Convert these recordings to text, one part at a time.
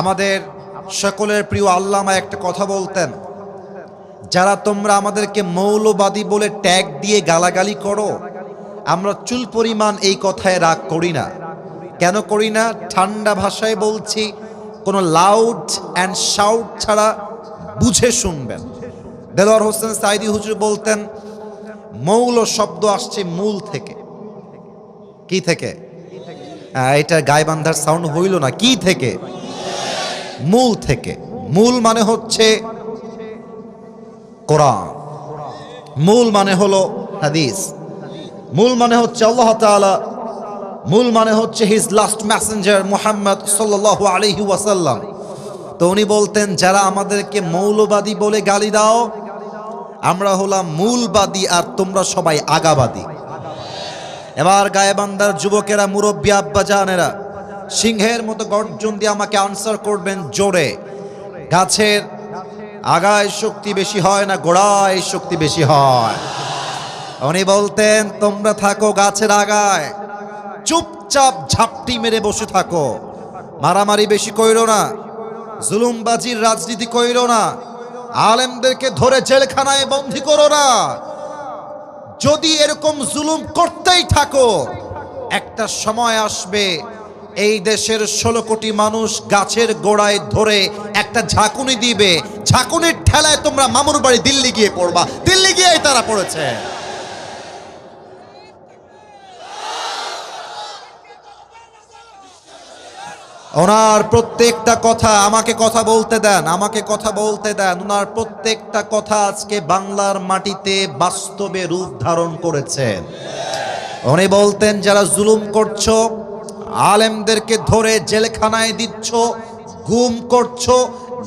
আমাদের সকলের প্রিয় আল্লামা একটা কথা বলতেন, যারা তোমরা আমাদেরকে মৌলবাদী বলে ট্যাগ দিয়ে গালাগালি করো, আমরা চুল পরিমাণ এই কথায় রাগ করি না। কেন করি না? ঠান্ডা ভাষায় বলছি, কোনো লাউড অ্যান্ড শাউট ছাড়া বুঝে শুনবেন। দেলোয়ার হোসেন সাইদি হুজুর বলতেন, মৌল শব্দ আসছে মূল থেকে। কি থেকে? এটা গায়ে বান্ধার সাউন্ড হইল না, কি থেকে? মূল থেকে। মূল মানে হচ্ছে কোরআন। মূল মানে হলো হাদিস। মূল মানে হচ্ছে আল্লাহ তাআলা। মূল মানে হচ্ছে হিজ লাস্ট ম্যাসেঞ্জার মোহাম্মদ সাল্লাল্লাহু আলাইহি ওয়াসাল্লাম। তো উনি বলতেন, যারা আমাদেরকে মৌলবাদী বলে গালি দাও, আমরা হলাম মূলবাদী আর তোমরা সবাই আগাবাদী। এবার গায়েবান্দার যুবকেরা, মুরব্বী আব্বা জানেরা সিংহের মতো গর্জন দিয়ে আমাকে আনসার করবেন জোরে। গাছের আগায় শক্তি বেশি হয় না গোড়ায় শক্তি বেশি হয়? উনি বলতেন, তোমরা থাকো গাছের আগায়। চুপচাপ ঝাপটি মেরে বসে থাকো। মারামারি বেশি কইরো না। জুলুমবাজির রাজনীতি কইরো না। আলেমদেরকে ধরে জেলখানায় বন্দি করো না। যদি এরকম জুলুম করতেই থাকো, একটা সময় আসবে এই দেশের ষোলো কোটি মানুষ গাছের গোড়ায় ধরে একটা ঝাঁকুনি দিবে। ঝাঁকুনির ঠেলায় তোমরা মামুর বাড়ি দিল্লি গিয়ে পড়বা। দিল্লি গিয়েই তারা পড়েছে। ওনার প্রত্যেকটা কথা আমাকে কথা বলতে দেন, আমাকে কথা বলতে দেন। ওনার প্রত্যেকটা কথা আজকে বাংলার মাটিতে বাস্তবে রূপ ধারণ করেছেন। উনি বলতেন, যারা জুলুম করছ আলেমদেরকে ধরে জেলখানায় দিচ্ছ, গুম করছ,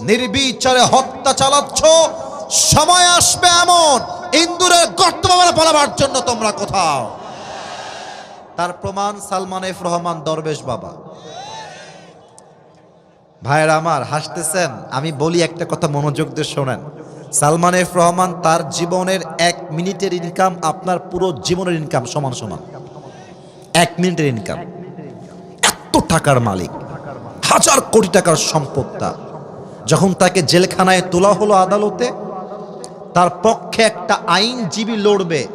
নির্বিচারে হত্যা চালাচ্ছ। সময় আসবে এমন, ইন্দুরের গর্ত পালাবার জন্য তোমরা কোথাও। তার প্রমাণ সালমান এফ রহমান দরবেশ বাবা। ভাইয়ের আমার, হাসতেছেন, আমি বলি একটা কথা মনোযোগ দিয়ে শোনেন। সালমান এফ রহমান তার জীবনের এক মিনিটের ইনকাম আপনার পুরো জীবনের ইনকাম সমান সমান। এক মিনিটের ইনকাম টাকার মালিক, হাজার কোটি টাকার সম্পদটা যখন তাকে জেলখানায় তোলা হলো আদালতে, তার পক্ষে একটা আইনজীবী লড়বে,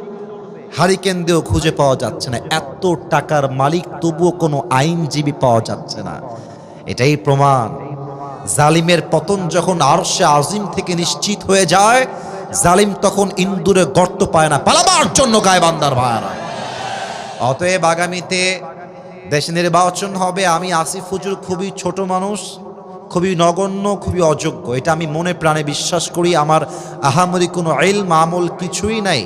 হারিকেন দিয়েও খুঁজে পাওয়া যাচ্ছে না। এত টাকার মালিক তবুও কোনো আইনজীবী পাওয়া যাচ্ছে না। এটাই প্রমাণ। জালিমের পতন যখন আরশে আজিম থেকে নিশ্চিত হয়ে যায়, জালিম তখন ইন্দুরে গর্ত পায় না। পালাবার জন্য গায়ে বান্দার ভাইয়ারা। অতএব আগামীতে দেশে নির্বাচন হবে। আমি আসিফ হুজুর খুবই ছোট মানুষ, খুবই নগণ্য, খুবই অযোগ্য। এটা আমি মনে প্রাণে বিশ্বাস করি। আমার আহামরি কোনো এল মামল কিছুই নাই।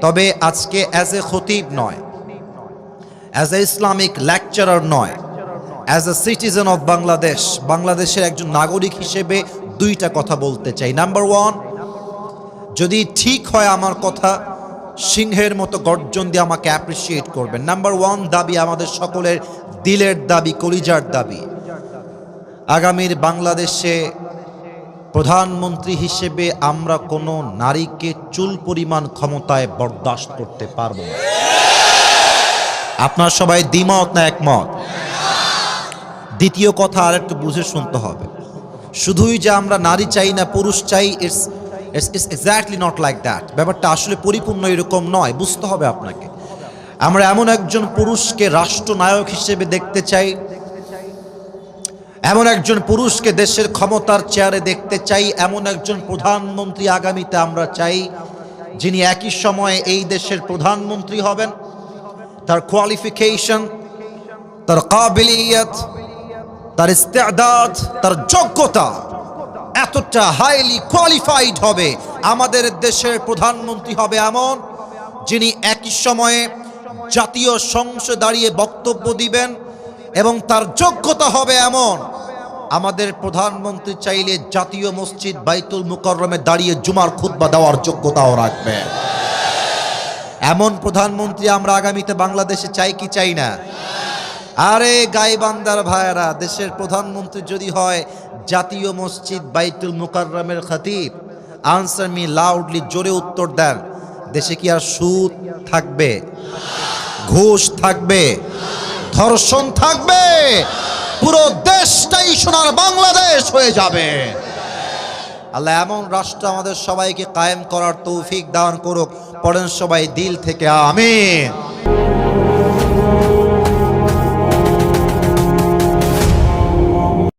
তবে আজকে অ্যাজ এ খতিব নয় অ্যাজ এ ইসলামিক লেকচারার নয় as a citizen of Bangladesh, বাংলাদেশের একজন নাগরিক হিসেবে দুইটা কথা বলতে চাই। নাম্বার ওয়ান যদি ঠিক হয় আমার কথা সিংহের মতো গর্জন দিয়ে আমাকে অ্যাপ্রিসিয়েট করবেন। নাম্বার ওয়ান দাবি আমাদের সকলের দিলের দাবি, কলিজার দাবি। আগামীর বাংলাদেশে প্রধানমন্ত্রী হিসেবে আমরা কোনো নারীকে চুল পরিমাণ ক্ষমতায় বরদাস্ত করতে পারব না। আপনার সবাই দ্বিমত না একমত? দ্বিতীয় কথা আর একটু বুঝে শুনতে হবে। শুধুই যে আমরা নারী চাই না, পুরুষ চাই it's it's exactly not like that ব্যাপারটা আসলে পরিপূর্ণ এরকম নয়, বুঝতে হবে আপনাকে। আমরা এমন একজন পুরুষকে রাষ্ট্রনায়ক হিসেবে দেখতে চাই। এমন একজন পুরুষকে দেশের ক্ষমতার চেয়ারে দেখতে চাই। এমন একজন প্রধানমন্ত্রী আগামীতে আমরা চাই, যিনি একই সময়ে এই দেশের প্রধানমন্ত্রী হবেন। তার কোয়ালিফিকেশন তার কাবিলিয়ত, তার ইস্তেদাদ, তার যোগ্যতা। এতটা হাইলি কোয়ালিফাইড হবে। আমাদের দেশের প্রধানমন্ত্রী হবে এমন যিনি একই সময়ে জাতীয় সংসদে দাঁড়িয়ে বক্তব্য দিবেন এবং তার যোগ্যতা হবে এমন। আমাদের প্রধানমন্ত্রী চাইলে জাতীয় মসজিদ বাইতুল মুকররমে দাঁড়িয়ে জুমার খুতবা দেওয়ার যোগ্যতাও রাখবে। এমন প্রধানমন্ত্রী আমরা আগামীতে বাংলাদেশে চাই কি চাই না? আরে গাইবান্দার ভাইয়েরা, দেশের প্রধানমন্ত্রী যদি হয়, জাতীয় মসজিদ বাইতুল মুকাররমের খতিব আনসার মি লাউডলি জোরে উত্তর দেন। দেশে কি আর সুদ থাকবে? ঘুষ থাকবে? ধর্ষণ থাকবে? পুরো দেশটাই সোনার বাংলাদেশ হয়ে যাবে। আল্লাহ, এমন রাষ্ট্র আমাদের সবাইকে কায়েম করার তৌফিক দান করুক, পড়েন সবাই দিল থেকে, আমিন।